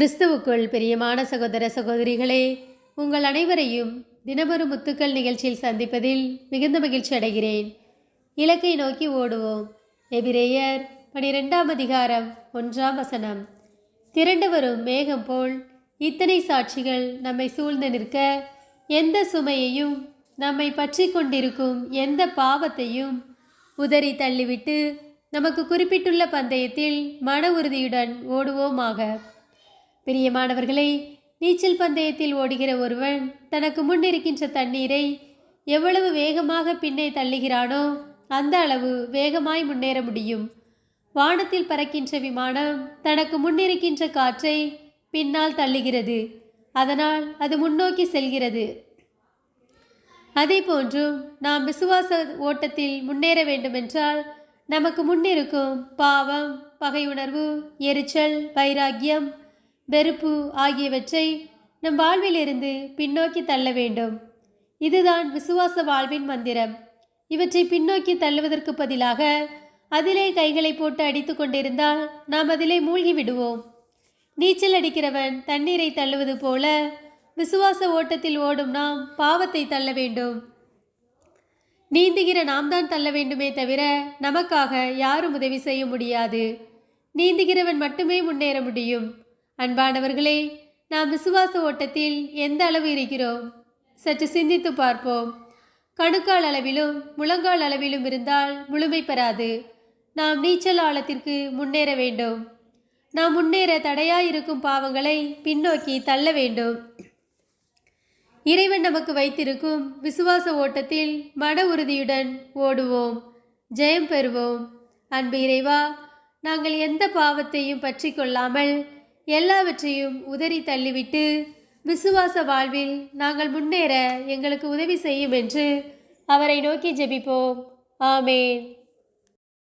கிறிஸ்துவுக்குள் பிரியமான சகோதர சகோதரிகளே உங்கள் அனைவரையும் தினமொரு முத்துக்கள் நிகழ்ச்சியில் சந்திப்பதில் மிகுந்த மகிழ்ச்சி அடைகிறேன். இலக்கை நோக்கி ஓடுவோம். எபிரேயர் பனிரெண்டாம் அதிகாரம் ஒன்றாம் வசனம். திரண்டு வரும் மேகம் போல் இத்தனை சாட்சிகள் நம்மை சூழ்ந்து நிற்க எந்த சுமையையும் நம்மை பற்றி கொண்டிருக்கும் எந்த பாவத்தையும் உதறி தள்ளிவிட்டு நமக்கு குறிப்பிட்டுள்ள பந்தயத்தில் மன உறுதியுடன் ஓடுவோமாக. பிரியமானவர்களே நீச்சல் பந்தயத்தில் ஓடுகிற ஒருவன் தனக்கு முன் இருக்கின்ற தண்ணீரை எவ்வளவு வேகமாக பின்னே தள்ளுகிறானோ அந்த அளவு வேகமாய் முன்னேற முடியும். வானத்தில் பறக்கின்ற விமானம் தனக்கு முன்னிருக்கின்ற காற்றை பின்னால் தள்ளுகிறது. அதனால் அது முன்னோக்கி செல்கிறது. அதே போன்றும் நாம் விசுவாச ஓட்டத்தில் முன்னேற வேண்டுமென்றால் நமக்கு முன்னிருக்கும் பாவம் பகையுணர்வு எரிச்சல் வைராக்கியம் வெறுப்பு ஆகியவற்றை நம் வாழ்விலிருந்து பின்னோக்கி தள்ள வேண்டும். இதுதான் விசுவாச வாழ்வின் மந்திரம். இவற்றை பின்னோக்கி தள்ளுவதற்கு பதிலாக அதிலே கைகளை போட்டு அடித்து கொண்டிருந்தால் நாம் அதிலே மூழ்கி விடுவோம். நீச்சல் அடிக்கிறவன் தண்ணீரை தள்ளுவது போல விசுவாச ஓட்டத்தில் ஓடும் நாம் பாவத்தை தள்ள வேண்டும். நீந்துகிற நாம் தான் தள்ள வேண்டுமே தவிர நமக்காக யாரும் உதவி செய்ய முடியாது. நீந்துகிறவன் மட்டுமே முன்னேற முடியும். அன்பானவர்களே நாம் விசுவாச ஓட்டத்தில் எந்த அளவு இருக்கிறோம்? சற்று சிந்தித்து பார்ப்போம். கணுக்கால் அளவிலும் முழங்கால் அளவிலும் இருந்தால் முழுமை பெறாது. நாம் நீச்சல் ஆழத்திற்கு முன்னேற வேண்டும். நாம் முன்னேற தடையாயிருக்கும் பாவங்களை பின்னோக்கி தள்ள வேண்டும். இறைவன் நமக்கு வைத்திருக்கும் விசுவாச ஓட்டத்தில் மன உறுதியுடன் ஓடுவோம் ஜெயம் பெறுவோம். அன்பு இறைவா நாங்கள் எந்த பாவத்தையும் பற்றி கொள்ளாமல் எல்லாவற்றையும் உதறி தள்ளிவிட்டு விசுவாச வாழ்வில் நாங்கள் முன்னேற எங்களுக்கு உதவி செய்யும் என்று அவரை நோக்கி ஜெபிப்போம். ஆமேன்.